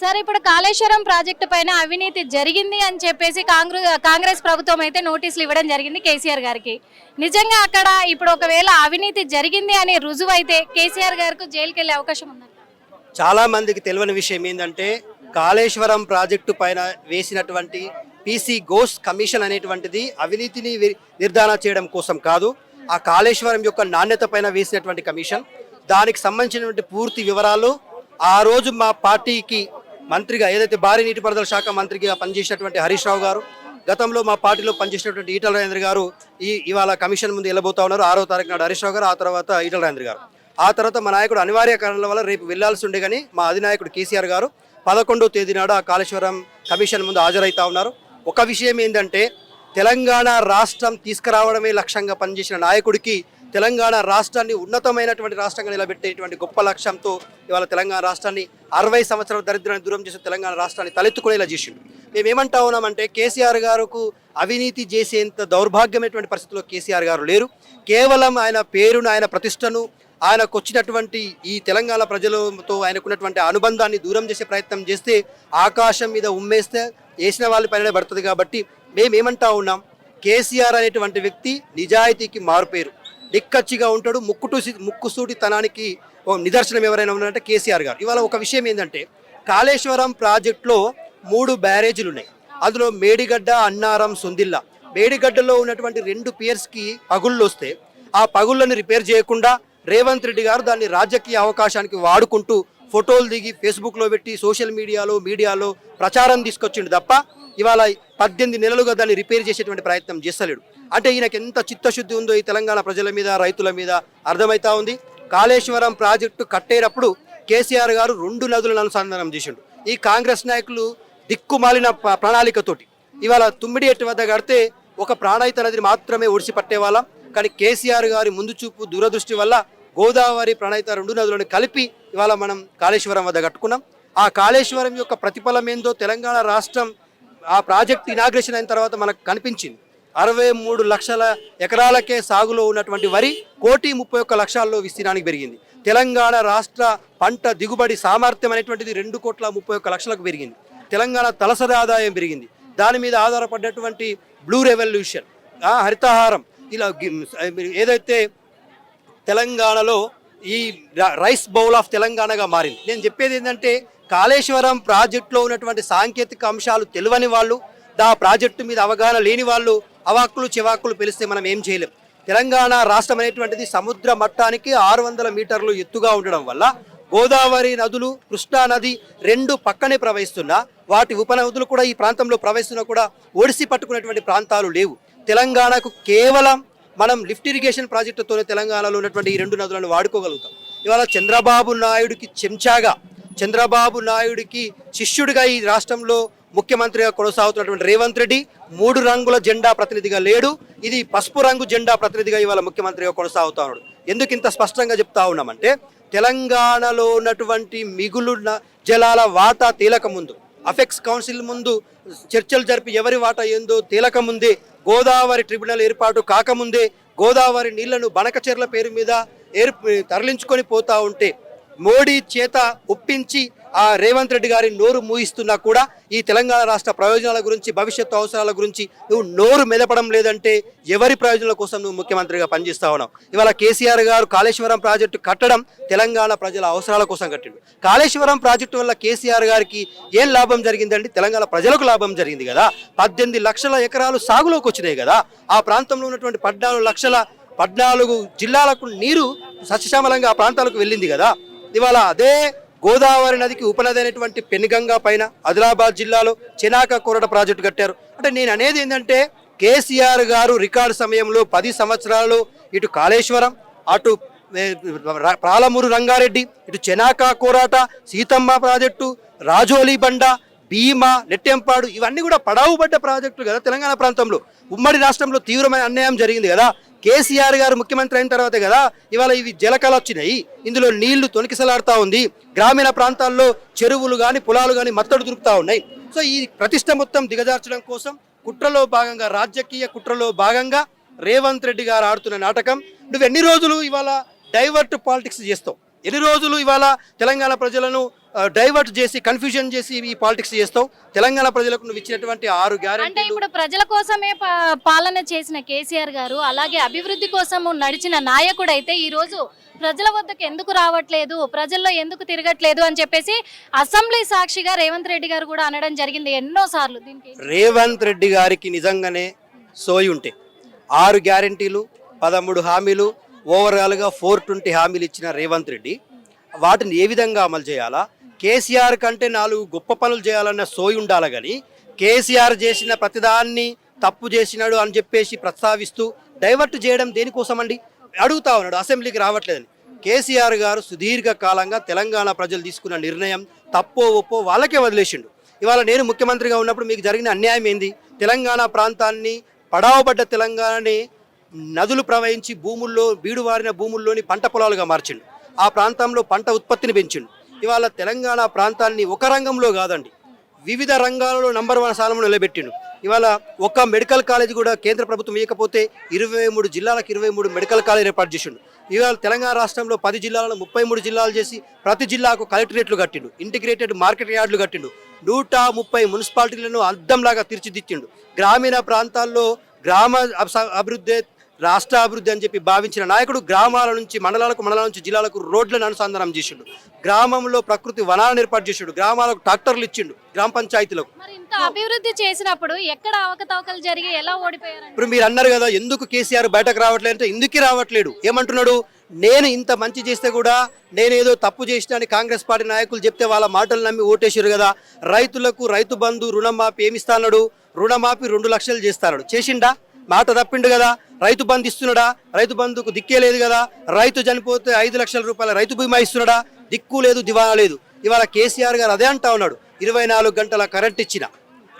Sir ఇప్పుడు Kaleshwaram project పైన అవినీతి జరిగింది అని చెప్పేసి కాంగ్రెస్ కాంగ్రెస్ ప్రభుత్వం అయితే నోటీసులు ఇవ్వడం జరిగింది కేసీఆర్ గారికి. నిజంగా అక్కడ ఇప్పుడు ఒకవేళ అవినీతి జరిగింది అని రుజువు అయితే కేసీఆర్ గారికి జైలుకి వెళ్ళే అవకాశం ఉంది? చాలా మందికి తెలియని విషయం ఏంటంటే కాళేశ్వరం ప్రాజెక్టు పైన వేసినటువంటి పీసీ గోస్ కమిషన్ అనేటువంటిది అవినీతిని నిర్ధారణ చేయడం కోసం కాదు ఆ కాళేశ్వరం యొక్క నాణ్యత పైన వేసినటువంటి కమిషన్. దానికి సంబంధించినటువంటి పూర్తి వివరాలు ఆ రోజు మా పార్టీకి మంత్రిగా ఏదైతే భారీ నీటిపారుదల శాఖ మంత్రిగా పనిచేసినటువంటి హరీష్ రావు గారు గతంలో మా పార్టీలో పనిచేసినటువంటి ఈటల రాజేంద్ర గారు ఈ ఇవాళ కమిషన్ ముందు వెళ్ళబోతా ఉన్నారు. ఆరో తారీఖు నాడు హరీష్ రావు గారు ఆ తర్వాత ఈటల రాజేంద్ర గారు. ఆ తర్వాత మా నాయకుడు అనివార్య కారణాల వల్ల రేపు వెళ్ళాల్సి ఉండే కానీ మా అధినాయకుడు కేసీఆర్ గారు పదకొండో తేదీ నాడు ఆ కాళేశ్వరం కమిషన్ ముందు హాజరవుతా ఉన్నారు. ఒక విషయం ఏంటంటే తెలంగాణ రాష్ట్రం తీసుకురావడమే లక్ష్యంగా పనిచేసిన నాయకుడికి తెలంగాణ రాష్ట్రాన్ని ఉన్నతమైనటువంటి రాష్ట్రంగా నిలబెట్టేటువంటి గొప్ప లక్ష్యంతో ఇవాళ తెలంగాణ రాష్ట్రాన్ని అరవై సంవత్సరాల దరిద్రాన్ని దూరం చేసే తెలంగాణ రాష్ట్రాన్ని తలెత్తుకునేలా చేసిండు. మేము ఏమంటా ఉన్నామంటే కేసీఆర్ గారుకు అవినీతి చేసేంత దౌర్భాగ్యమైనటువంటి పరిస్థితిలో కేసీఆర్ గారు లేరు. కేవలం ఆయన పేరును ఆయన ప్రతిష్టను ఆయనకు వచ్చినటువంటి ఈ తెలంగాణ ప్రజలతో ఆయనకున్నటువంటి అనుబంధాన్ని దూరం చేసే ప్రయత్నం చేస్తే ఆకాశం మీద ఉమ్మేస్తే వేసిన వాళ్ళ పైన పడుతుంది కాబట్టి మేము ఏమంటా ఉన్నాం కేసీఆర్ అనేటువంటి వ్యక్తి నిజాయితీకి మారుపేరు. డిక్కచ్చిగా ఉంటాడు. ముక్కుటు ముక్కుసూటితనానికి ఓ నిదర్శనం ఎవరైనా ఉన్నారంటే కేసీఆర్ గారు. ఇవాళ ఒక విషయం ఏంటంటే కాళేశ్వరం ప్రాజెక్టులో మూడు బ్యారేజీలు ఉన్నాయి అందులో మేడిగడ్డ అన్నారం సొందిల్లా. మేడిగడ్డలో ఉన్నటువంటి రెండు పియర్స్కి పగుళ్ళు వస్తే ఆ పగుళ్ళని రిపేర్ చేయకుండా రేవంత్ రెడ్డి గారు దాన్ని రాజకీయ అవకాశానికి వాడుకుంటూ ఫోటోలు దిగి ఫేస్బుక్లో పెట్టి సోషల్ మీడియాలో మీడియాలో ప్రచారం తీసుకొచ్చిండు తప్ప ఇవాళ పద్దెనిమిది నెలలుగా దాన్ని రిపేర్ చేసేటువంటి ప్రయత్నం చేస్తలేడు. అంటే ఈయనకి ఎంత చిత్తశుద్ధి ఉందో ఈ తెలంగాణ ప్రజల మీద రైతుల మీద అర్థమవుతా ఉంది. కాళేశ్వరం ప్రాజెక్టు కట్టేటప్పుడు కేసీఆర్ గారు రెండు నదులను అనుసంధానం చేసిండు. ఈ కాంగ్రెస్ నాయకులు దిక్కుమాలిన ప్రణాళికతోటి ఇవాళ తుమ్మిడి ఎట్టు వద్ద కడితే ఒక ప్రాణాయిత నదిని మాత్రమే ఒడిసి పట్టేవాళ్ళం. కానీ కేసీఆర్ గారి ముందు చూపు దూరదృష్టి వల్ల గోదావరి ప్రణాయిత రెండు నదులను కలిపి ఇవాళ మనం కాళేశ్వరం వద్ద కట్టుకున్నాం. ఆ కాళేశ్వరం యొక్క ప్రతిఫలం ఏందో తెలంగాణ రాష్ట్రం ఆ ప్రాజెక్ట్ ఇనాగ్రేషన్ అయిన తర్వాత మనకు కనిపించింది. అరవై మూడు లక్షల ఎకరాలకే సాగులో ఉన్నటువంటి వరి కోటి ముప్పై ఒక్క లక్షల్లో విస్తీర్ణానికి పెరిగింది. తెలంగాణ రాష్ట్ర పంట దిగుబడి సామర్థ్యం అనేటువంటిది రెండు కోట్ల ముప్పై ఒక్క లక్షలకు పెరిగింది. తెలంగాణ తలసరి ఆదాయం పెరిగింది. దాని మీద ఆధారపడినటువంటి బ్లూ రెవల్యూషన్ ఆ, హరితహారం ఇలా గి- ఏదైతే తెలంగాణలో ఈ రైస్ బౌల్ ఆఫ్ తెలంగాణగా మారింది. నేను చెప్పేది ఏంటంటే కాళేశ్వరం ప్రాజెక్టులో ఉన్నటువంటి సాంకేతిక అంశాలు తెలియని వాళ్ళు దా ప్రాజెక్టు మీద అవగాహన లేని వాళ్ళు అవాక్కులు చివాక్కులు పిలిస్తే మనం ఏం చేయలేం. తెలంగాణ రాష్ట్రం అనేటువంటిది సముద్ర మట్టానికి ఆరు వందల మీటర్లు ఎత్తుగా ఉండడం వల్ల గోదావరి నదులు కృష్ణా నది రెండు పక్కనే ప్రవహిస్తున్నా వాటి ఉపనదులు కూడా ఈ ప్రాంతంలో ప్రవహిస్తున్నా కూడా ఒడిసి పట్టుకునేటువంటి ప్రాంతాలు లేవు. తెలంగాణకు కేవలం మనం లిఫ్ట్ ఇరిగేషన్ ప్రాజెక్టుతోనే తెలంగాణలో ఉన్నటువంటి ఈ రెండు నదులను వాడుకోగలుగుతాం. ఇవాళ చంద్రబాబు నాయుడుకి చెంచాగా చంద్రబాబు నాయుడికి శిష్యుడిగా ఈ రాష్ట్రంలో ముఖ్యమంత్రిగా కొనసాగుతున్నటువంటి రేవంత్ రెడ్డి మూడు రంగుల జెండా ప్రతినిధిగా లేడు. ఇది పసుపు రంగు జెండా ప్రతినిధిగా ఇవాళ ముఖ్యమంత్రిగా కొనసాగుతా ఉన్నాడు. ఎందుకు ఇంత స్పష్టంగా చెప్తా ఉన్నామంటే తెలంగాణలో ఉన్నటువంటి మిగులున్న జలాల వాటా తేలక ముందు అఫెక్స్ కౌన్సిల్ ముందు చర్చలు జరిపి ఎవరి వాటా ఏందో తేలక ముందే గోదావరి ట్రిబ్యునల్ ఏర్పాటు కాకముందే గోదావరి నీళ్ళను బనకచెర్ల పేరు మీద ఏర్ తరలించుకొని పోతా ఉంటే మోడీ చేత ఒప్పించి ఆ రేవంత్ రెడ్డి గారి నోరు మూయిస్తున్నా కూడా ఈ తెలంగాణ రాష్ట్ర ప్రయోజనాల గురించి భవిష్యత్తు అవసరాల గురించి నువ్వు నోరు మెదపడం లేదంటే ఎవరి ప్రయోజనాల కోసం నువ్వు ముఖ్యమంత్రిగా పనిచేస్తా ఉన్నావు? ఇవాళ కేసీఆర్ గారు కాళేశ్వరం ప్రాజెక్టు కట్టడం తెలంగాణ ప్రజల అవసరాల కోసం కట్టిండు. కాళేశ్వరం ప్రాజెక్టు వల్ల కేసీఆర్ గారికి ఏం లాభం జరిగిందండి? తెలంగాణ ప్రజలకు లాభం జరిగింది కదా. పద్దెనిమిది లక్షల ఎకరాలు సాగులోకి వచ్చినాయి కదా. ఆ ప్రాంతంలో ఉన్నటువంటి పద్నాలుగు లక్షల పద్నాలుగు జిల్లాలకు నీరు సస్యశ్యామలంగా ఆ ప్రాంతాలకు వెళ్ళింది కదా. ఇవాళ అదే గోదావరి నదికి ఉపనది అయినటువంటి పెనుగంగా పైన ఆదిలాబాద్ జిల్లాలో చినాక కొరడ ప్రాజెక్టు కట్టారు. అంటే నేను అనేది ఏంటంటే కేసీఆర్ గారు రికార్డు సమయంలో పది సంవత్సరాలు ఇటు కాళేశ్వరం అటు ప్రాలమూరు రంగారెడ్డి ఇటు చెనాక కోరాట సీతమ్మ ప్రాజెక్టు రాజోలి బండ భీమా నెట్టెంపాడు ఇవన్నీ కూడా పడావుబడ్డ ప్రాజెక్టులు కదా తెలంగాణ ప్రాంతంలో. ఉమ్మడి రాష్ట్రంలో తీవ్రమైన అన్యాయం జరిగింది కదా. కేసీఆర్ గారు ముఖ్యమంత్రి అయిన తర్వాతే కదా ఇవాళ ఇవి జలకలు వచ్చినాయి. ఇందులో నీళ్ళు తొనికిసలాడుతూ ఉంది. గ్రామీణ ప్రాంతాల్లో చెరువులు కానీ పొలాలు కానీ మత్తడు దొరుకుతూ ఉన్నాయి. సో ఈ ప్రతిష్ట మొత్తం దిగజార్చడం కోసం కుట్రలో భాగంగా రాజకీయ కుట్రలో భాగంగా రేవంత్ రెడ్డి గారు ఆడుతున్న నాటకం. నువ్వు ఎన్ని రోజులు ఇవాళ డైవర్ట్ పాలిటిక్స్ చేస్తావు? ఎన్ని రోజులు ఇవాళ తెలంగాణ ప్రజలను డైవర్ట్ చేసి కన్ఫ్యూజన్ చేసి ఈ పాలిటిక్స్ చేస్తావు? తెలంగాణ ప్రజలకు నువ్వు ఇచ్చినటువంటి ఆరు అంటే ఇప్పుడు ప్రజల కోసమే పాలన చేసిన కేసీఆర్ గారు అలాగే అభివృద్ధి కోసము నడిచిన నాయకుడు అయితే ఈ రోజు ప్రజల వద్దకు ఎందుకు రావట్లేదు ప్రజల్లో ఎందుకు తిరగట్లేదు అని చెప్పేసి అసెంబ్లీ సాక్షిగా రేవంత్ రెడ్డి గారు కూడా అనడం జరిగింది ఎన్నో సార్లు దీనికి. రేవంత్ రెడ్డి గారికి నిజంగానే సోయి ఉంటే. ఆరు గ్యారెంటీలు పదమూడు హామీలు ఓవరాల్గా ఫోర్ ట్వంటీ హామీలు ఇచ్చిన రేవంత్ రెడ్డి వాటిని ఏ విధంగా అమలు చేయాలా? కేసీఆర్ కంటే నాలుగు గొప్ప పనులు చేయాలన్న సోయి ఉండాలి కానీ కేసీఆర్ చేసిన ప్రతిదాన్ని తప్పు చేసినాడు అని చెప్పేసి ప్రస్తావిస్తూ డైవర్ట్ చేయడం దేనికోసమండి? అడుగుతా ఉన్నాడు అసెంబ్లీకి రావట్లేదని. కేసీఆర్ గారు సుదీర్ఘ కాలంగా తెలంగాణ ప్రజలు తీసుకున్న నిర్ణయం తప్పో ఒప్పో వాళ్ళకే వదిలేసిండు. ఇవాళ నేను ముఖ్యమంత్రిగా ఉన్నప్పుడు మీకు జరిగిన అన్యాయం ఏంది? తెలంగాణ ప్రాంతాన్ని పడావబడ్డ తెలంగాణని నదులు ప్రవహించి భూముల్లో బీడువారిన భూముల్లోని పంట పొలాలుగా మార్చిండు. ఆ ప్రాంతంలో పంట ఉత్పత్తిని పెంచిండు. ఇవాళ తెలంగాణ ప్రాంతాన్ని ఒక రంగంలో కాదండి వివిధ రంగాలలో నంబర్ వన్ స్థానంలో నిలబెట్టిండు. ఇవాళ ఒక్క మెడికల్ కాలేజ్ కూడా కేంద్ర ప్రభుత్వం ఇవ్వకపోతే ఇరవై మూడు జిల్లాలకు ఇరవై మూడు మెడికల్ కాలేజ్ ఏర్పాటు చేసిండు. ఇవాళ తెలంగాణ రాష్ట్రంలో పది జిల్లాలను ముప్పై మూడు జిల్లాలు చేసి ప్రతి జిల్లాకు కలెక్టరేట్లు కట్టిండు ఇంటిగ్రేటెడ్ మార్కెట్ యార్డులు కట్టిండు నూట ముప్పై మున్సిపాలిటీలను అద్దంలాగా తీర్చిదిద్దిండు. గ్రామీణ ప్రాంతాల్లో గ్రామ అభివృద్ధి రాష్ట్ర అభివృద్ధి అని చెప్పి భావించిన నాయకుడు గ్రామాల నుంచి మండలాలకు మండలాల నుంచి జిల్లాలకు రోడ్లను అనుసంధానం చేసిండు. గ్రామంలో ప్రకృతి వనాలను ఏర్పాటు చేసిండు. గ్రామాలకు ట్రాక్టర్లు ఇచ్చిండు గ్రామ పంచాయతీలకు. ఇంత అభివృద్ధి చేసినప్పుడు ఎక్కడ అవకతవకలు జరిగి ఎలా ఓడిపోయారండి? ఇప్పుడు మీరు అన్నారు కదా ఎందుకు కేసీఆర్ బయటకు రావట్లేదు అంటే ఎందుకు రావట్లేడు ఏమంటున్నాడు? నేను ఇంత మంచి చేస్తే కూడా నేనేదో తప్పు చేసిన అని కాంగ్రెస్ పార్టీ నాయకులు చెప్తే వాళ్ళ మాటలు నమ్మి ఓటేసారు కదా. రైతులకు రైతు బంధు రుణమాఫీ ఏమిస్తాడు రుణమాఫీ రెండు లక్షలు చేస్తాడు చేసిండా? మాట తప్పిండు కదా. రైతు బంధు ఇస్తున్నాడా? రైతు బంధుకు దిక్కే లేదు కదా. రైతు చనిపోతే ఐదు లక్షల రూపాయల రైతు బీమా ఇస్తున్నాడా? దిక్కు లేదు దివానా లేదు. ఇవాళ కేసీఆర్ గారు అదే అంటా ఉన్నాడు. ఇరవై నాలుగు గంటల కరెంట్ ఇచ్చిన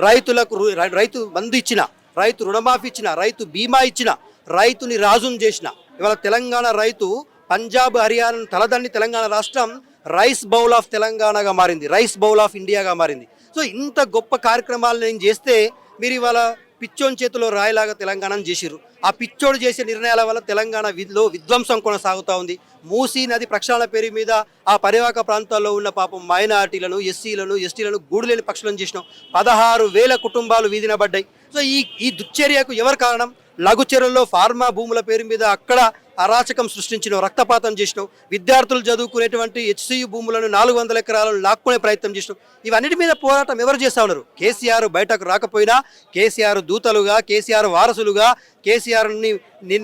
రైతులకు రు- రైతు బంధు ఇచ్చిన రైతు రుణమాఫీ ఇచ్చిన రైతు బీమా ఇచ్చిన రైతుని రాజును చేసిన. ఇవాళ తెలంగాణ రైతు పంజాబ్ హర్యానా తలదండి తెలంగాణ రాష్ట్రం రైస్ బౌల్ ఆఫ్ తెలంగాణగా మారింది. రైస్ బౌల్ ఆఫ్ ఇండియాగా మారింది. సో ఇంత గొప్ప కార్యక్రమాలు నేను చేస్తే మీరు ఇవాళ పిచ్చోని చేతిలో రాయిలాగా తెలంగాణను చేసిరు ఆ పిచ్చోడు చేసే నిర్ణయాల వల్ల తెలంగాణ విధిలో విధ్వంసం కొనసాగుతూ ఉంది. మూసీ నది ప్రక్షాళన పేరు మీద ఆ పరివాహక ప్రాంతాల్లో ఉన్న పాపం మైనార్టీలను ఎస్సీలను ఎస్టీలను గూడులేని పక్షులను చేసినాం. పదహారు వేల కుటుంబాలు వీధిన పడ్డాయి సో ఈ ఈ దుశ్చర్యకు ఎవరు కారణం? లఘుచర్యల్లో ఫార్మా భూముల పేరు మీద అక్కడ అరాచకం సృష్టించినావు రక్తపాతం చేసినావు విద్యార్థులు చదువుకునేటువంటి హెచ్సియు భూములను నాలుగు వందల ఎకరాలను లాక్కునే ప్రయత్నం చేసినావు ఇవన్నిటి మీద పోరాటం ఎవరు చేస్తా ఉన్నారు? కేసీఆర్ బయటకు రాకపోయినా కేసీఆర్ దూతలుగా కేసీఆర్ వారసులుగా కేసీఆర్ని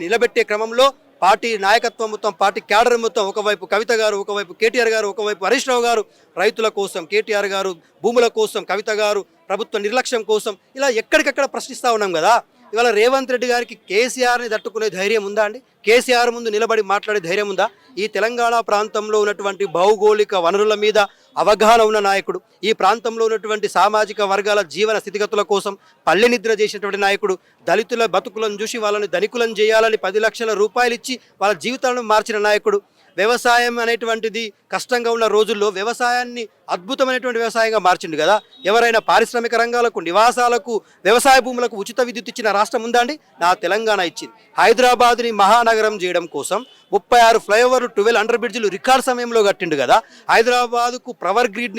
నిలబెట్టే క్రమంలో పార్టీ నాయకత్వం మొత్తం పార్టీ క్యాడర్ మొత్తం ఒకవైపు కవిత గారు ఒకవైపు కేటీఆర్ గారు ఒకవైపు హరీష్ రావు గారు రైతుల కోసం కేటీఆర్ గారు భూముల కోసం కవిత గారు ప్రభుత్వ నిర్లక్ష్యం కోసం ఇలా ఎక్కడికక్కడ ప్రశ్నిస్తూ ఉన్నాం కదా. ఇవాళ రేవంత్ రెడ్డి గారికి కేసీఆర్ని తట్టుకునే ధైర్యం ఉందా అండి? కేసీఆర్ ముందు నిలబడి మాట్లాడే ధైర్యం ఉందా? ఈ తెలంగాణ ప్రాంతంలో ఉన్నటువంటి భౌగోళిక వనరుల మీద అవగాహన ఉన్న నాయకుడు ఈ ప్రాంతంలో ఉన్నటువంటి సామాజిక వర్గాల జీవన స్థితిగతుల కోసం పల్లె నిద్ర చేసినటువంటి నాయకుడు దళితుల బతుకులను చూసి వాళ్ళని ధనికులను చేయాలని పది లక్షల రూపాయలు ఇచ్చి వాళ్ళ జీవితాలను మార్చిన నాయకుడు వ్యవసాయం అనేటువంటిది కష్టంగా ఉన్న రోజుల్లో వ్యవసాయాన్ని అద్భుతమైనటువంటి వ్యవసాయంగా మార్చిండు కదా. ఎవరైనా పారిశ్రామిక రంగాలకు నివాసాలకు వ్యవసాయ భూములకు ఉచిత విద్యుత్ ఇచ్చిన రాష్ట్రం ఉందా అండి? నా తెలంగాణ ఇచ్చింది. హైదరాబాద్ని మహానగరం చేయడం కోసం ముప్పై ఆరు ఫ్లైఓవర్లు ట్వెల్వ్ అండర్ బ్రిడ్జ్లు రికార్డ్ సమయంలో కట్టిండు కదా. హైదరాబాద్కు పవర్ గ్రిడ్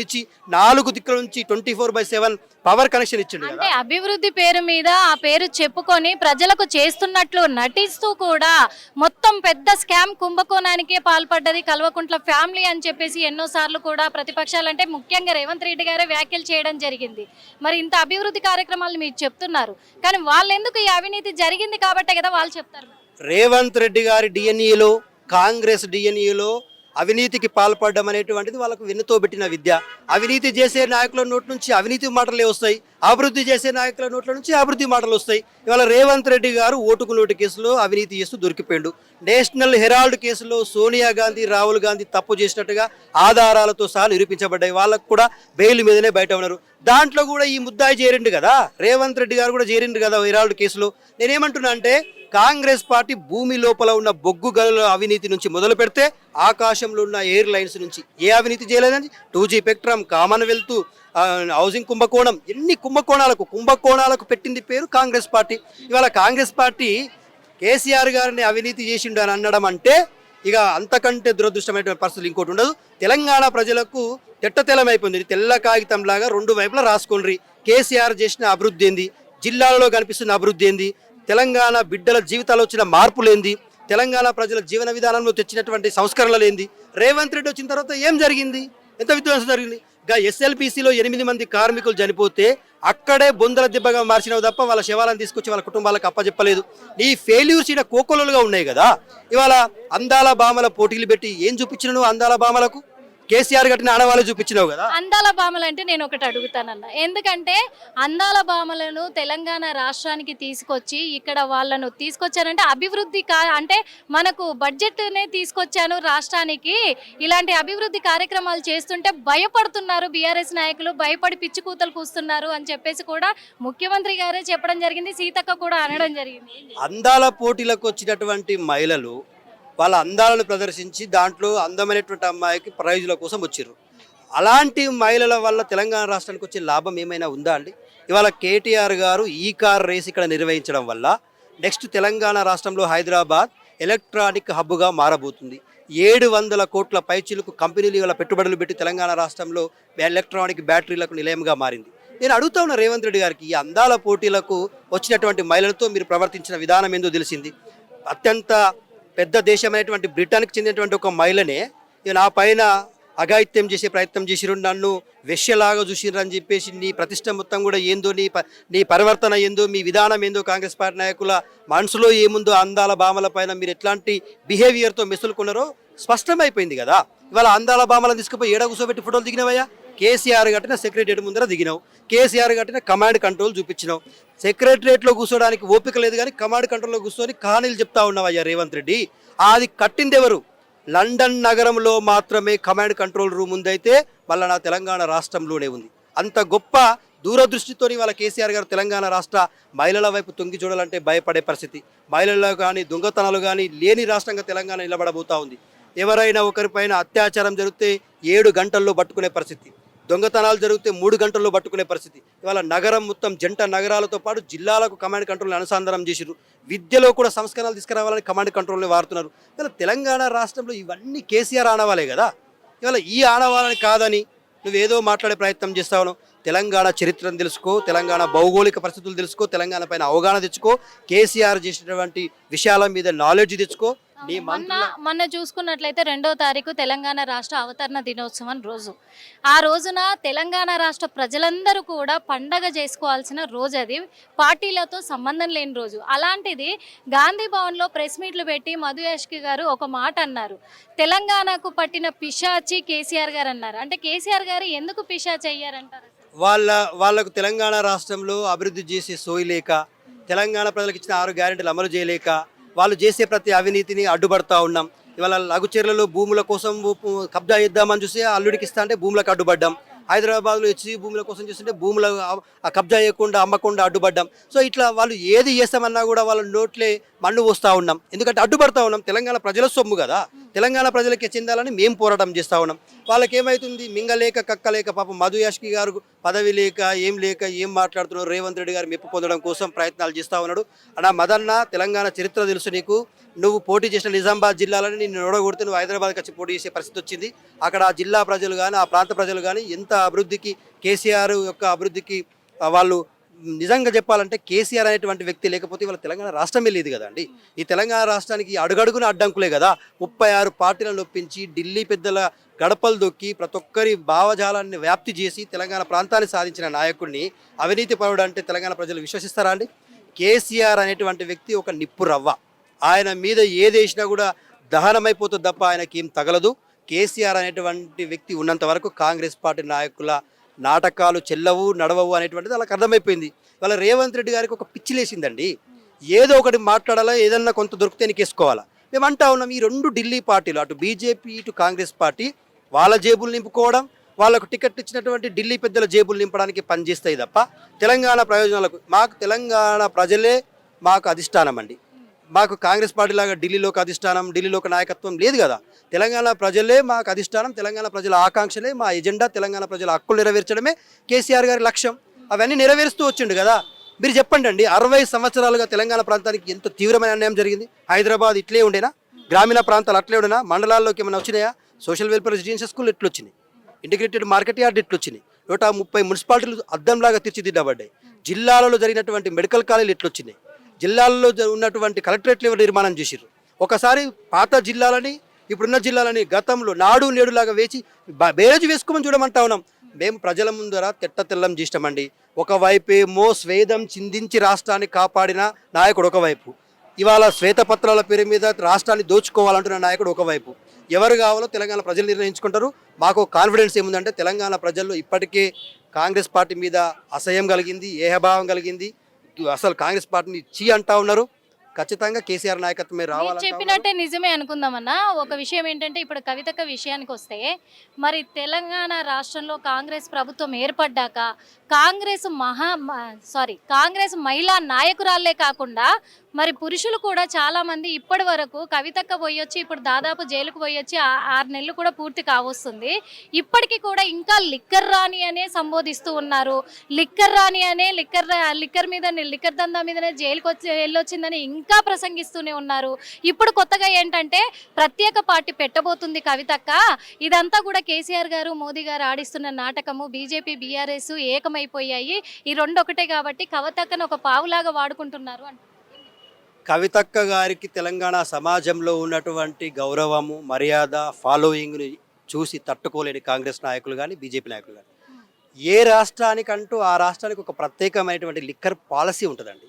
నాలుగు దిక్కుల నుంచి twenty four by seven power connection ఇచ్చిండు అంటే అభివృద్ధి పేరు మీద ఆ పేరు చెప్పుకొని ప్రజలకు చేస్తున్నట్లు నటిస్తూ కూడా మొత్తం పెద్ద స్కామ్ కుంభకోణానికే పాల్పడ్డది కల్వకుంట్ల ఫ్యామిలీ అని చెప్పేసి ఎన్నో సార్లు కూడా ప్రతిపక్షాలు అంటే ముఖ్యంగా రేవంత్ రెడ్డి గారే వ్యాఖ్యలు చేయడం జరిగింది. మరి ఇంత అభివృద్ధి కార్యక్రమాలు మీరు చెప్తున్నారు. కానీ వాళ్ళు ఎందుకు ఈ అవినీతి జరిగింది కాబట్టే కదా వాళ్ళు చెప్తారు. రేవంత్ రెడ్డి గారి డిఎన్ఈలో కాంగ్రెస్ డిఎన్ఈలో అవినీతికి పాల్పడడం అనేటువంటిది వాళ్ళకు వెన్నుతో పెట్టిన విద్య. అవినీతి చేసే నాయకుల నోటి నుంచి అవినీతి మాటలే వస్తాయి. అభివృద్ధి చేసే నాయకుల నోట్ల నుంచి అభివృద్ధి మాటలు వస్తాయి. ఇవాళ రేవంత్ రెడ్డి గారు ఓటుకు నోటు కేసులో అవినీతి చేస్తూ దొరికిపోయిండు. నేషనల్ హెరాల్డ్ కేసులో సోనియా గాంధీ రాహుల్ గాంధీ తప్పు చేసినట్టుగా ఆధారాలతో సహా నిరూపించబడ్డాయి. వాళ్ళకు కూడా బెయిల్ మీదనే బయట ఉన్నారు. దాంట్లో కూడా ఈ ముద్దాయి చేరిండు కదా. రేవంత్ రెడ్డి గారు కూడా చేరిండు కదా హెరాల్డ్ కేసులో. నేనేమంటున్నా అంటే కాంగ్రెస్ పార్టీ భూమి లోపల ఉన్న బొగ్గు గనుల అవినీతి నుంచి మొదలు పెడితే ఆకాశంలో ఉన్న ఎయిర్ లైన్స్ నుంచి ఏ అవినీతి చేయలేదండి? టూ జీ పెక్ట్రమ్ కామన్వెల్త్ ఆ, హౌసింగ్ కుంభకోణం ఎన్ని కుంభకోణాలకు కుంభకోణాలకు పెట్టింది పేరు కాంగ్రెస్ పార్టీ. ఇవాళ కాంగ్రెస్ పార్టీ కేసీఆర్ గారిని అవినీతి చేసిండు అని అనడం అంటే ఇక అంతకంటే దురదృష్టమైనటువంటి పరిస్థితులు ఇంకోటి ఉండదు. తెలంగాణ ప్రజలకు తెట్టతెలమైపోయింది. తెల్ల కాగితం లాగా రెండు వైపులా రాసుకోండి కేసీఆర్ చేసిన అభివృద్ధి ఏంది? జిల్లాలలో కనిపిస్తున్న అభివృద్ధి ఏంది? తెలంగాణ బిడ్డల జీవితాలు వచ్చిన మార్పులేంది? తెలంగాణ ప్రజల జీవన విధానంలో తెచ్చినటువంటి సంస్కరణలేంది? రేవంత్ రెడ్డి వచ్చిన తర్వాత ఏం జరిగింది? ఎంత విధ్వంసం జరిగింది? ఇంకా ఎస్ఎల్పిసిలో ఎనిమిది మంది కార్మికులు చనిపోతే అక్కడే బొందల దెబ్బగా మార్చినవి తప్ప వాళ్ళ శవాలను తీసుకొచ్చి వాళ్ళ కుటుంబాలకు అప్పచెప్పలేదు ఈ ఫెయిల్యూర్స్ ఈడ కోకొలలుగా ఉన్నాయి కదా? ఇవాళ అందాల భామల పోటీలు పెట్టి ఏం చూపించినను అందాల భామలకు కేసీఆర్ కట్టిన ఆడవాళ్ళు చూపించినావు కదా? అందాల భామలు అంటే నేను ఒకటి అడుగుతానన్న. ఎందుకంటే అందాల భామలను తెలంగాణ రాష్ట్రానికి తీసుకొచ్చి ఇక్కడ వాళ్ళను తీసుకొచ్చానంటే అభివృద్ధి కా అంటే మనకు బడ్జెట్నే తీసుకొచ్చాను రాష్ట్రానికి. ఇలాంటి అభివృద్ధి కార్యక్రమాలు చేస్తుంటే భయపడుతున్నారు బీఆర్ఎస్ నాయకులు భయపడి పిచ్చి కూతలు కూస్తున్నారు అని చెప్పేసి కూడా ముఖ్యమంత్రి గారే చెప్పడం జరిగింది సీతక్క కూడా అనడం జరిగింది. అందాల పోటీలకు వచ్చినటువంటి మహిళలు వాళ్ళ అందాలను ప్రదర్శించి దాంట్లో అందమైనటువంటి అమ్మాయికి ప్రైజుల కోసం వచ్చారు అలాంటి మహిళల వల్ల తెలంగాణ రాష్ట్రానికి వచ్చే లాభం ఏమైనా ఉందా అండి? ఇవాళ కేటీఆర్ గారు ఈ కార్ రేస్ ఇక్కడ నిర్వహించడం వల్ల నెక్స్ట్ తెలంగాణ రాష్ట్రంలో హైదరాబాద్ ఎలక్ట్రానిక్ హబ్గా మారబోతుంది. ఏడు వందల కోట్ల పైచీలకు కంపెనీలు ఇవాళ పెట్టుబడులు పెట్టి తెలంగాణ రాష్ట్రంలో ఎలక్ట్రానిక్ బ్యాటరీలకు నిలయంగా మారింది. నేను అడుగుతా ఉన్న రేవంత్ రెడ్డి గారికి ఈ అందాల పోటీలకు వచ్చినటువంటి మహిళలతో మీరు ప్రవర్తించిన విధానం ఏందో తెలిసింది. అత్యంత పెద్ద దేశమైనటువంటి బ్రిటన్కి చెందినటువంటి ఒక మహిళనే నా పైన అఘాయిత్యం చేసే ప్రయత్నం చేసిరు నన్ను వెష్యలాగా చూసిర్రు అని చెప్పేసి నీ ప్రతిష్ట మొత్తం కూడా ఏందో నీ ప నీ పరివర్తన ఏందో మీ విధానం ఏందో కాంగ్రెస్ పార్టీ నాయకుల మనసులో ఏముందో అందాల భామల పైన మీరు ఎట్లాంటి బిహేవియర్తో మెసులుకున్నారో స్పష్టమైపోయింది కదా. ఇవాళ అందాల భామలను తీసుకుపోయి ఏడా కూర్చోబెట్టి ఫోటోలు దిగినవయ్యా? కేసీఆర్ కట్టిన సెక్రటరియట్ ముందర దిగినావు. కేసీఆర్ కట్టిన కమాండ్ కంట్రోల్ చూపించినావు. సెక్రటరియట్లో కూర్చోడానికి ఓపిక లేదు కానీ కమాండ్ కంట్రోల్లో కూర్చొని కానీలు చెప్తా ఉన్నావయ్యా రేవంత్ రెడ్డి. అది కట్టింది ఎవరు లండన్ నగరంలో మాత్రమే కమాండ్ కంట్రోల్ రూమ్ ఉందైతే మళ్ళీ నా తెలంగాణ రాష్ట్రంలోనే ఉంది. అంత గొప్ప దూరదృష్టితోని వాళ్ళ కేసీఆర్ గారు తెలంగాణ రాష్ట్ర మహిళల వైపు తొంగి చూడాలంటే భయపడే పరిస్థితి. మహిళలు కానీ దొంగతనాలు కానీ లేని రాష్ట్రంగా తెలంగాణ నిలబడబోతా ఉంది. ఎవరైనా ఒకరిపైన అత్యాచారం జరిగితే ఏడు గంటల్లో పట్టుకునే పరిస్థితి. దొంగతనాలు జరిగితే మూడు గంటల్లో పట్టుకునే పరిస్థితి. ఇవాళ నగరం మొత్తం జంట నగరాలతో పాటు జిల్లాలకు కమాండ్ కంట్రోల్ని అనుసంధానం చేసిరు విద్యలో కూడా సంస్కరణలు తీసుకురావాలని కమాండ్ కంట్రోల్ని వాడుతున్నారు. ఇలా తెలంగాణ రాష్ట్రంలో ఇవన్నీ కేసీఆర్ ఆనవాలే కదా. ఇవాళ ఈ ఆనవాలని కాదని నువ్వేదో మాట్లాడే ప్రయత్నం చేస్తావు తెలంగాణ చరిత్రను తెలుసుకో తెలంగాణ భౌగోళిక పరిస్థితులు తెలుసుకో తెలంగాణ పైన అవగాహన తెచ్చుకో కేసీఆర్ చేసినటువంటి విషయాల మీద నాలెడ్జ్ తెచ్చుకో మొన్న మొన్న చూసుకున్నట్లయితే రెండో తారీఖు తెలంగాణ రాష్ట్ర అవతరణ దినోత్సవం రోజు. ఆ రోజున తెలంగాణ రాష్ట్ర ప్రజలందరూ కూడా పండగ చేసుకోవాల్సిన రోజు అది. పార్టీలతో సంబంధం లేని రోజు. అలాంటిది గాంధీ భవన్లో ప్రెస్ మీట్లు పెట్టి మధు యాష్కి గారు ఒక మాట అన్నారు. తెలంగాణకు పట్టిన పిశాచి కేసీఆర్ గారు అన్నారు. అంటే కేసీఆర్ గారు ఎందుకు పిశాచి అయ్యారంటారు వాళ్ళ వాళ్ళకు తెలంగాణ రాష్ట్రంలో అభివృద్ధి చేసే సోయి లేక తెలంగాణ ప్రజలకు ఇచ్చిన ఆరు గ్యారెంటీలు అమలు చేయలేక వాళ్ళు చేసే ప్రతి అవినీతిని అడ్డుపడతా ఉన్నాం. ఇవాళ లఘుచర్లలో భూముల కోసం కబ్జా చేద్దామని చూసి అల్లుడికి ఇస్తా అంటే భూములకు అడ్డుపడ్డాం. హైదరాబాద్లో హెచ్సి భూముల కోసం చూస్తుంటే భూముల కబ్జా చేయకుండా అమ్మకుండా అడ్డుపడ్డాం. సో ఇట్లా వాళ్ళు ఏది చేస్తామన్నా కూడా వాళ్ళ నోట్లే మన్ను పోస్తూ ఉన్నాం. ఎందుకంటే అడ్డుపడతా ఉన్నాం. తెలంగాణ ప్రజల సొమ్ము కదా. తెలంగాణ ప్రజలకి చెందాలని మేము పోరాటం చేస్తూ ఉన్నాం. వాళ్ళకి ఏమవుతుంది మింగలేక కక్కలేక పాపం మధు యాష్కి గారు పదవి లేక ఏం లేక ఏం మాట్లాడుతున్నారు రేవంత్ రెడ్డి గారు మెప్పు పొందడం కోసం ప్రయత్నాలు చేస్తూ ఉన్నాడు. అన్నా మదన్న తెలంగాణ చరిత్ర తెలుసు నీకు. నువ్వు పోటీ చేసిన నిజామాబాద్ జిల్లాలని నేను ఓడగొడితే నువ్వు హైదరాబాద్కి వచ్చి పోటీ చేసే పరిస్థితి వచ్చింది. అక్కడ ఆ జిల్లా ప్రజలు కానీ ఆ ప్రాంత ప్రజలు కానీ ఎంత అభివృద్ధికి కేసీఆర్ యొక్క అభివృద్ధికి వాళ్ళు నిజంగా చెప్పాలంటే కేసీఆర్ అనేటువంటి వ్యక్తి లేకపోతే ఇవాళ తెలంగాణ రాష్ట్రమే లేదు కదండి. ఈ తెలంగాణ రాష్ట్రానికి అడుగడుగున అడ్డంకులే కదా. ముప్పై ఆరు పార్టీలను ఒప్పించి ఢిల్లీ పెద్దల గడపలు దొక్కి ప్రతి ఒక్కరి భావజాలాన్ని వ్యాప్తి చేసి తెలంగాణ ప్రాంతాన్ని సాధించిన నాయకుడిని అవినీతి పరుడు అంటే తెలంగాణ ప్రజలు విశ్వసిస్తారా అండి? కేసీఆర్ అనేటువంటి వ్యక్తి ఒక నిప్పు రవ్వ. ఆయన మీద ఏది వేసినా కూడా దహనమైపోతుంది తప్ప ఆయనకి ఏం తగలదు. కేసీఆర్ అనేటువంటి వ్యక్తి ఉన్నంత వరకు కాంగ్రెస్ పార్టీ నాయకుల నాటకాలు చెల్లవు నడవవు అనేటువంటిది వాళ్ళకి అర్థమైపోయింది. వాళ్ళ రేవంత్ రెడ్డి గారికి ఒక పిచ్చిలేసిందండి. ఏదో ఒకటి మాట్లాడాలా ఏదన్నా కొంత దొరికితే నీకేసుకోవాలా మేము అంటా ఉన్నాం ఈ రెండు ఢిల్లీ పార్టీలు అటు బీజేపీ ఇటు కాంగ్రెస్ పార్టీ వాళ్ళ జేబులు నింపుకోవడం వాళ్ళకు టికెట్ ఇచ్చినటువంటి ఢిల్లీ పెద్దల జేబులు నింపడానికి పనిచేస్తాయి తప్ప తెలంగాణ ప్రయోజనాలకు మాకు తెలంగాణ ప్రజలే మాకు అధిష్టానం అండి మాకు కాంగ్రెస్ పార్టీ లాగా ఢిల్లీలోకి అధిష్టానం ఢిల్లీలోకి నాయకత్వం లేదు కదా. తెలంగాణ ప్రజలే మాకు అధిష్టానం తెలంగాణ ప్రజల ఆకాంక్షలే మా ఎజెండా తెలంగాణ ప్రజల హక్కులు నెరవేర్చడమే కేసీఆర్ గారి లక్ష్యం. అవన్నీ నెరవేరుస్తూ వచ్చిండు కదా. మీరు చెప్పండి అండి అరవై సంవత్సరాలుగా తెలంగాణ ప్రాంతానికి ఎంత తీవ్రమైన అన్యాయం జరిగింది? హైదరాబాద్ ఇట్లే ఉండేనా? గ్రామీణ ప్రాంతాలు అట్లే ఉండేనా? మండలాల్లోకి ఏమైనా వచ్చినాయా? సోషల్ వెల్ఫేర్ రెసిడెన్షియల్ స్కూల్ ఎట్లు వచ్చినాయి ఇంటిగ్రేటెడ్ మార్కెట్ యార్డ్ ఎట్లు వచ్చినాయి నూట ముప్పై మున్సిపాలిటీలు అద్దంలాగా తీర్చిదిద్దబడ్డాయి. జిల్లాలలో జరిగినటువంటి మెడికల్ కాలేజీలు ఎట్లు వచ్చినాయి జిల్లాల్లో జ- ఉన్నటువంటి కలెక్టరేట్లు ఎవరు నిర్మాణం చేసిర్రు? ఒకసారి పాత జిల్లాలని ఇప్పుడున్న జిల్లాలని గతంలో నాడు నేడులాగా వేచి బేరేజ్ వేసుకోమని చూడమంటా ఉన్నాం. మేము ప్రజల ముందర తెట్ట తెల్లం చేసినామండి. ఒకవైపు ఏమో స్వేదం చిందించి రాష్ట్రాన్ని కాపాడిన నాయకుడు ఒకవైపు. ఇవాళ శ్వేతపత్రాల పేరు మీద రాష్ట్రాన్ని దోచుకోవాలంటున్న నాయకుడు ఒకవైపు. ఎవరు కావాలో తెలంగాణ ప్రజలు నిర్ణయించుకుంటారు. మాకు కాన్ఫిడెన్స్ ఏముందంటే తెలంగాణ ప్రజల్లో ఇప్పటికే కాంగ్రెస్ పార్టీ మీద అసహ్యం కలిగింది ఏహభావం కలిగింది. అసలు కాంగ్రెస్ పార్టీని చీ అంటా ఉన్నారు ఖచ్చితంగా కేసీఆర్ నాయకత్వమే ఉన్నారు. చెప్పినట్టే నిజమే అనుకుందామన్నా ఒక విషయం ఏంటంటే ఇప్పుడు కవితక్క విషయానికి వస్తే మరి తెలంగాణ రాష్ట్రంలో కాంగ్రెస్ ప్రభుత్వం ఏర్పడ్డాక కాంగ్రెస్ మహా సారీ కాంగ్రెస్ మహిళా నాయకురాళ్ళే కాకుండా మరి పురుషులు కూడా చాలా మంది ఇప్పటి వరకు కవితక్క పోయొచ్చి ఇప్పుడు దాదాపు జైలుకు పోయొచ్చి ఆ- ఆరు నెలలు కూడా పూర్తి కావస్తుంది. ఇప్పటికీ కూడా ఇంకా లిక్కర్ రాణి అనే సంబోధిస్తూ ఉన్నారు. లిక్కర్ రాణి అనే లిక్కర్ రా- లిక్కర్ మీద లిక్కర్ దందా మీదనే జైలుకు వచ్చి వెళ్ళొచ్చిందని ఇంకా ప్రసంగిస్తూనే ఉన్నారు. ఇప్పుడు కొత్తగా ఏంటంటే ప్రత్యేక పార్టీ పెట్టబోతుంది కవితక్క. ఇదంతా కూడా కేసీఆర్ గారు మోదీ గారు ఆడిస్తున్న నాటకము. బీజేపీ బీఆర్ఎస్ ఏకమైపోయాయి. ఈ రెండు ఒకటే కాబట్టి కవితక్కను ఒక పావులాగా వాడుకుంటున్నారు అంట కవితక్క గారికి తెలంగాణ సమాజంలో ఉన్నటువంటి గౌరవము మర్యాద ఫాలోయింగ్ని చూసి తట్టుకోలేని కాంగ్రెస్ నాయకులు కానీ బీజేపీ నాయకులు కానీ ఏ రాష్ట్రానికంటూ ఆ రాష్ట్రానికి ఒక ప్రత్యేకమైనటువంటి లిక్కర్ పాలసీ ఉంటుందండి.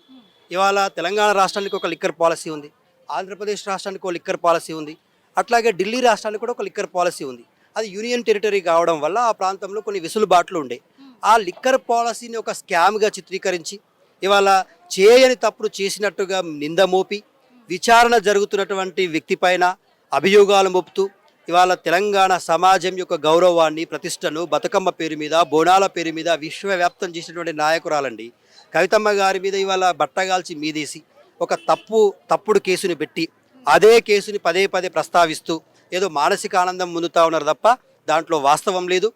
ఇవాళ తెలంగాణ రాష్ట్రానికి ఒక లిక్కర్ పాలసీ ఉంది. ఆంధ్రప్రదేశ్ రాష్ట్రానికి ఒక లిక్కర్ పాలసీ ఉంది. అట్లాగే ఢిల్లీ రాష్ట్రానికి కూడా ఒక లిక్కర్ పాలసీ ఉంది. అది యూనియన్ టెరిటరీ కావడం వల్ల ఆ ప్రాంతంలో కొన్ని విసులుబాట్లు ఉండే. ఆ లిక్కర్ పాలసీని ఒక స్కామ్గా చిత్రీకరించి ఇవాళ చేయని తప్పుడు చేసినట్టుగా నింద మోపి విచారణ జరుగుతున్నటువంటి వ్యక్తిపైన అభియోగాలు మోపుతూ ఇవాళ తెలంగాణ సమాజం యొక్క గౌరవాన్ని ప్రతిష్టను బతుకమ్మ పేరు మీద బోనాల పేరు మీద విశ్వవ్యాప్తం చేసినటువంటి నాయకురాలండి. కవితమ్మ గారి మీద ఇవాళ బట్టగాల్చి మీదేసి ఒక తప్పు తప్పుడు కేసుని పెట్టి అదే కేసుని పదే పదే ప్రస్తావిస్తూ ఏదో మానసిక ఆనందం ముందుతా ఉన్నారు తప్ప దాంట్లో వాస్తవం లేదు.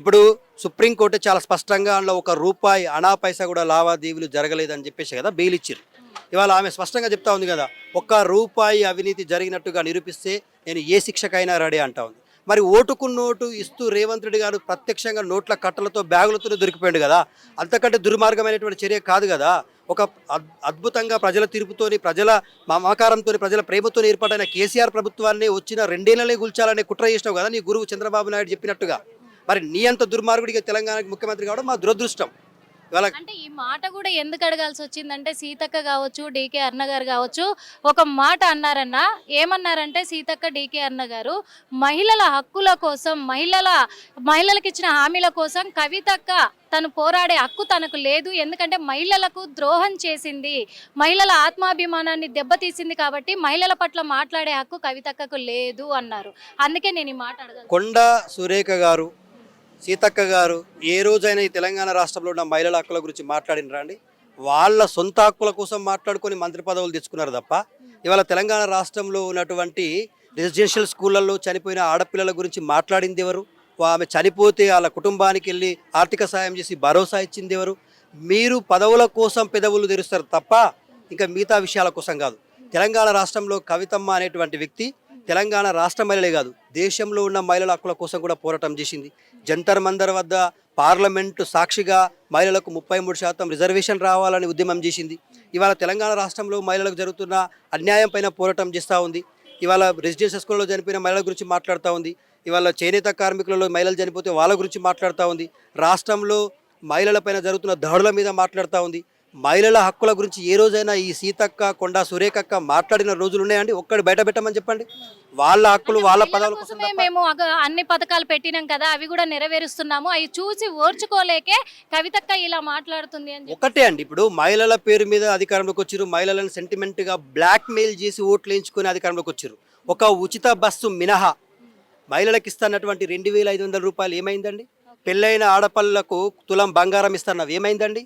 ఇప్పుడు సుప్రీంకోర్టు చాలా స్పష్టంగా అందులో ఒక రూపాయి అనా పైసా కూడా లావాదేవీలు జరగలేదని చెప్పేసి కదా బెయిల్ ఇచ్చారు. ఇవాళ ఆమె స్పష్టంగా చెప్తా ఉంది కదా ఒక్క రూపాయి అవినీతి జరిగినట్టుగా నిరూపిస్తే నేను ఏ శిక్షకైనా రెడీ అంటా ఉంది. మరి ఓటుకు నోటు ఇస్తూ రేవంత్ రెడ్డి గారు ప్రత్యక్షంగా నోట్ల కట్టలతో బ్యాగులతో దొరికిపోయాడు కదా అంతకంటే దుర్మార్గమైనటువంటి చర్య కాదు కదా. ఒక అద్- అద్భుతంగా ప్రజల తీర్పుతోని ప్రజల మమకారంతో ప్రజల ప్రేమతో ఏర్పాటైన కేసీఆర్ ప్రభుత్వాన్ని వచ్చిన రెండేళ్ళనే కూల్చాలనే కుట్ర చేసినావు కదా నీ గురువు చంద్రబాబు నాయుడు చెప్పినట్టుగా. మరి నీ అంత దుర్మార్గుడిగా తెలంగాణకి ముఖ్యమంత్రి కావడం మా దురదృష్టం. అంటే ఈ మాట కూడా ఎందుకు అడగాల్సి వచ్చిందంటే సీతక్క కావచ్చు డీకే అర్ణ గారు కావచ్చు ఒక మాట అన్నారన్న. ఏమన్నారంటే సీతక్క డీకే అర్ణ గారు మహిళల హక్కుల కోసం మహిళల మహిళలకు ఇచ్చిన హామీల కోసం కవితక్క తను పోరాడే హక్కు తనకు లేదు. ఎందుకంటే మహిళలకు ద్రోహం చేసింది. మహిళల ఆత్మాభిమానాన్ని దెబ్బతీసింది కాబట్టి మహిళల పట్ల మాట్లాడే హక్కు కవితక్కకు లేదు అన్నారు. అందుకే నేను ఈ మాట అడగాలి. కొండ సురేఖ గారు సీతక్క గారు ఏ రోజైనా ఈ తెలంగాణ రాష్ట్రంలో ఉన్న మహిళల హక్కుల గురించి మాట్లాడినరా అండి? వాళ్ళ సొంత హక్కుల కోసం మాట్లాడుకొని మంత్రి పదవులు తెచ్చుకున్నారు తప్ప ఇవాళ తెలంగాణ రాష్ట్రంలో ఉన్నటువంటి రెసిడెన్షియల్ స్కూళ్ళల్లో చనిపోయిన ఆడపిల్లల గురించి మాట్లాడింది ఎవరు? ఆమె చనిపోతే వాళ్ళ కుటుంబానికి వెళ్ళి ఆర్థిక సాయం చేసి భరోసా ఇచ్చింది ఎవరు? మీరు పదవుల కోసం పెదవులు తెరుస్తారు తప్ప ఇంకా మిగతా విషయాల కోసం కాదు. తెలంగాణ రాష్ట్రంలో కవితమ్మ అనేటువంటి వ్యక్తి తెలంగాణ రాష్ట్ర మహిళలే కాదు దేశంలో ఉన్న మహిళల హక్కుల కోసం కూడా పోరాటం చేసింది. జంతర్ మందర్ వద్ద పార్లమెంటు సాక్షిగా మహిళలకు ముప్పై మూడు శాతం రిజర్వేషన్ రావాలని ఉద్యమం చేసింది. ఇవాళ తెలంగాణ రాష్ట్రంలో మహిళలకు జరుగుతున్న అన్యాయం పైన పోరాటం చేస్తూ ఉంది. ఇవాళ రెసిడెన్షియల్ స్కూల్లో చనిపోయిన మహిళల గురించి మాట్లాడుతూ ఉంది. ఇవాళ చేనేత కార్మికులలో మహిళలు చనిపోతే వాళ్ళ గురించి మాట్లాడుతూ ఉంది. రాష్ట్రంలో మహిళలపైన జరుగుతున్న దాడుల మీద మాట్లాడుతూ ఉంది. మహిళల హక్కుల గురించి ఏ రోజైనా ఈ సీతక్క కొండా సురేఖక్క మాట్లాడిన రోజులు ఉన్నాయండి? ఒక్కడు బయట పెట్టమని చెప్పండి. వాళ్ళ హక్కులు వాళ్ళ పదవుల కోసం కోసమే మేము అన్ని పథకాలు పెట్టినాం కదా అవి కూడా నెరవేరుస్తున్నాము. అవి చూసి ఓర్చుకోలేకే కవితక్క ఇలా మాట్లాడుతుంది అని ఒకటే అండి. ఇప్పుడు మహిళల పేరు మీద అధికారంలోకి వచ్చారు మహిళలను సెంటిమెంట్గా బ్లాక్ మెయిల్ చేసి ఓట్లు వేయించుకొని అధికారంలోకి వచ్చారు ఒక ఉచిత బస్సు మినహా మహిళలకు ఇస్తున్నటువంటి రెండు వేల ఐదు వందల రూపాయలు ఏమైందండి? పెళ్ళైన ఆడపిల్లలకు తులం బంగారం ఇస్తున్నవి ఏమైందండి?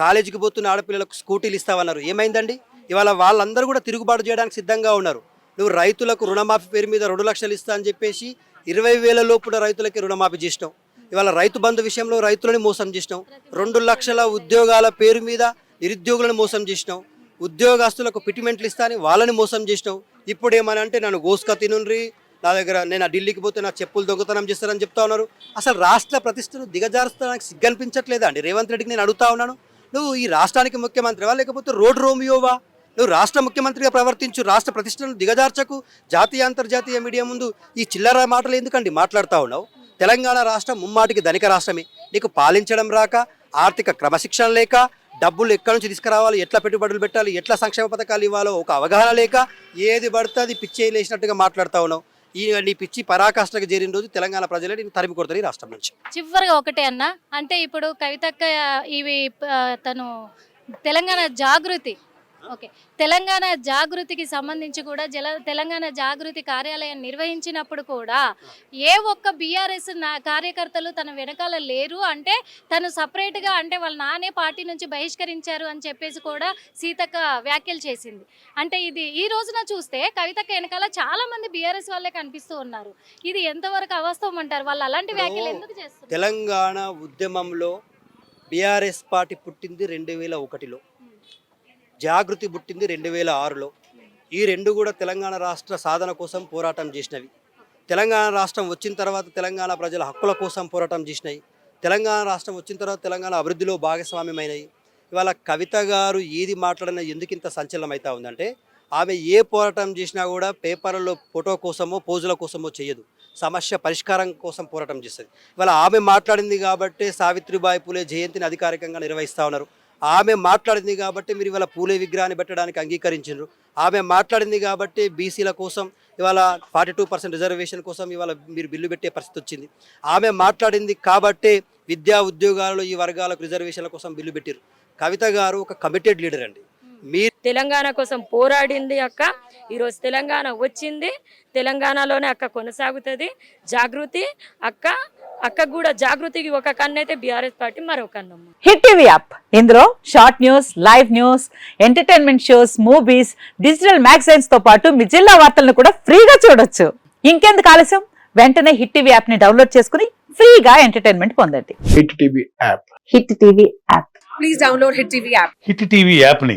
కాలేజీకి పోతున్న ఆడపిల్లలకు స్కూటీలు ఇస్తామన్నారు ఏమైందండి? ఇవాళ వాళ్ళందరూ కూడా తిరుగుబాటు చేయడానికి సిద్ధంగా ఉన్నారు. నువ్వు రైతులకు రుణమాఫీ పేరు మీద రెండు లక్షలు ఇస్తా అని చెప్పేసి ఇరవై వేల లోపున రైతులకి రుణమాఫీ చేసినావు. ఇవాళ రైతు బంధు విషయంలో రైతులని మోసం చేసినావు. రెండు లక్షల ఉద్యోగాల పేరు మీద నిరుద్యోగులను మోసం చేసినావు. ఉద్యోగస్తులకు పిటిమెంట్లు ఇస్తా అని వాళ్ళని మోసం చేసినావు. ఇప్పుడు ఏమని అంటే నన్ను గోసుక తినుండ్రి నా దగ్గర నేను ఆ ఢిల్లీకి పోతే నా చెప్పులు దొంగతనం చేస్తారని చెప్తా ఉన్నారు. అసలు రాష్ట్ర ప్రతిష్టను దిగజారుస్తానికి సిగ్గనిపించట్లేదా అండి? రేవంత్ రెడ్డికి నేను అడుగుతా ఉన్నాను. నువ్వు ఈ రాష్ట్రానికి ముఖ్యమంత్రివా? లేకపోతే రోడ్ రోమియోవా? నువ్వు రాష్ట్ర ముఖ్యమంత్రిగా ప్రవర్తించు రాష్ట్ర ప్రతిష్టను దిగజార్చకు జాతీయ అంతర్జాతీయ మీడియా ముందు ఈ చిల్లర మాటలు ఎందుకండి మాట్లాడుతూ ఉన్నావు? తెలంగాణ రాష్ట్రం ముమ్మాటికి ధనిక రాష్ట్రమే. నీకు పాలించడం రాక ఆర్థిక క్రమశిక్షణ లేక డబ్బులు ఎక్కడి నుంచి తీసుకురావాలి ఎట్లా పెట్టుబడులు పెట్టాలి ఎట్లా సంక్షేమ పథకాలు ఇవ్వాలో ఒక అవగాహన లేక ఏది పడితే అది పిచ్చి లేచినట్టుగా మాట్లాడుతూ ఉన్నావు. ఈ నీ పిచ్చి పరాకాష్ఠకు చేరిన రోజు తెలంగాణ ప్రజలే నేను తరిమి కొడతాను ఈ రాష్ట్రం నుంచి. చివరిగా ఒకటే అన్న అంటే ఇప్పుడు కవితక్క ఇవి తను తెలంగాణ జాగృతి ఓకే. తెలంగాణ జాగృతికి సంబంధించి కూడా జల తెలంగాణ జాగృతి కార్యాలయం నిర్వహించినప్పుడు కూడా ఏ ఒక్క బీఆర్ఎస్ కార్యకర్తలు తన వెనకాల లేరు అంటే తను సపరేట్గా అంటే వాళ్ళ నానే పార్టీ నుంచి బహిష్కరించారు అని చెప్పేసి కూడా సీతక్క వ్యాఖ్యలు చేసింది. అంటే ఇది ఈ రోజున చూస్తే కవితక్క వెనకాల చాలా మంది బీఆర్ఎస్ వాళ్ళే కనిపిస్తూ ఉన్నారు. ఇది ఎంతవరకు అవాస్తవం అంటారు? వాళ్ళు అలాంటి వ్యాఖ్యలు ఎందుకు చేస్తున్నారు? తెలంగాణ ఉద్యమంలో బీఆర్ఎస్ పార్టీ పుట్టింది రెండు వేల ఒకటిలో. జాగృతి పుట్టింది రెండు వేల ఆరులో. ఈ రెండు కూడా తెలంగాణ రాష్ట్ర సాధన కోసం పోరాటం చేసినవి. తెలంగాణ రాష్ట్రం వచ్చిన తర్వాత తెలంగాణ ప్రజల హక్కుల కోసం పోరాటం చేసినాయి. తెలంగాణ రాష్ట్రం వచ్చిన తర్వాత తెలంగాణ అభివృద్ధిలో భాగస్వామ్యమైనవి ఇవాళ కవిత గారు ఏది మాట్లాడినా ఎందుకు ఇంత సంచలనం అవుతా ఉందంటే ఆమె ఏ పోరాటం చేసినా కూడా పేపర్లలో ఫోటో కోసమో పోజుల కోసమో చేయదు. సమస్య పరిష్కారం కోసం పోరాటం చేస్తుంది. ఇవాళ ఆమె మాట్లాడింది కాబట్టి సావిత్రిబాయి పూలే జయంతిని అధికారికంగా నిర్వహిస్తూ ఉన్నారు. ఆమె మాట్లాడింది కాబట్టి మీరు ఇవాళ పూలే విగ్రహాన్ని పెట్టడానికి అంగీకరించారు ఆమె మాట్లాడింది కాబట్టి బీసీల కోసం ఇవాళ ఫార్టీ టూ పర్సెంట్ రిజర్వేషన్ కోసం ఇవాళ మీరు బిల్లు పెట్టే పరిస్థితి వచ్చింది. ఆమె మాట్లాడింది కాబట్టే విద్యా ఉద్యోగాలలో ఈ వర్గాలకు రిజర్వేషన్ల కోసం బిల్లు పెట్టారు కవిత గారు ఒక కమిటెడ్ లీడర్ అండి. మీరు తెలంగాణ కోసం పోరాడింది అక్క. ఈరోజు తెలంగాణ వచ్చింది. తెలంగాణలోనే అక్క కొనసాగుతుంది. జాగృతి అక్క అక్క కూడా జాగృతికి ఒక కన్ను అయితే బీఆర్ఎస్ పార్టీ మరో కన్నమ్మ. Hit TV app. ఇందులో short news live news entertainment shows movies digital మ్యాగజైన్స్తో పాటు మీ జిల్లా వార్తలను కూడా ఫ్రీగా చూడొచ్చు. ఇంకెందుకు ఆలస్యం? వెంటనే హిట్ టీవీ యాప్ని డౌన్లోడ్ చేసుకుని ఫ్రీగా ఎంటర్టైన్మెంట్ పొందండి. Hit TV app. Hit TV app. Please download Hit TV app. Hit TV యాప్ని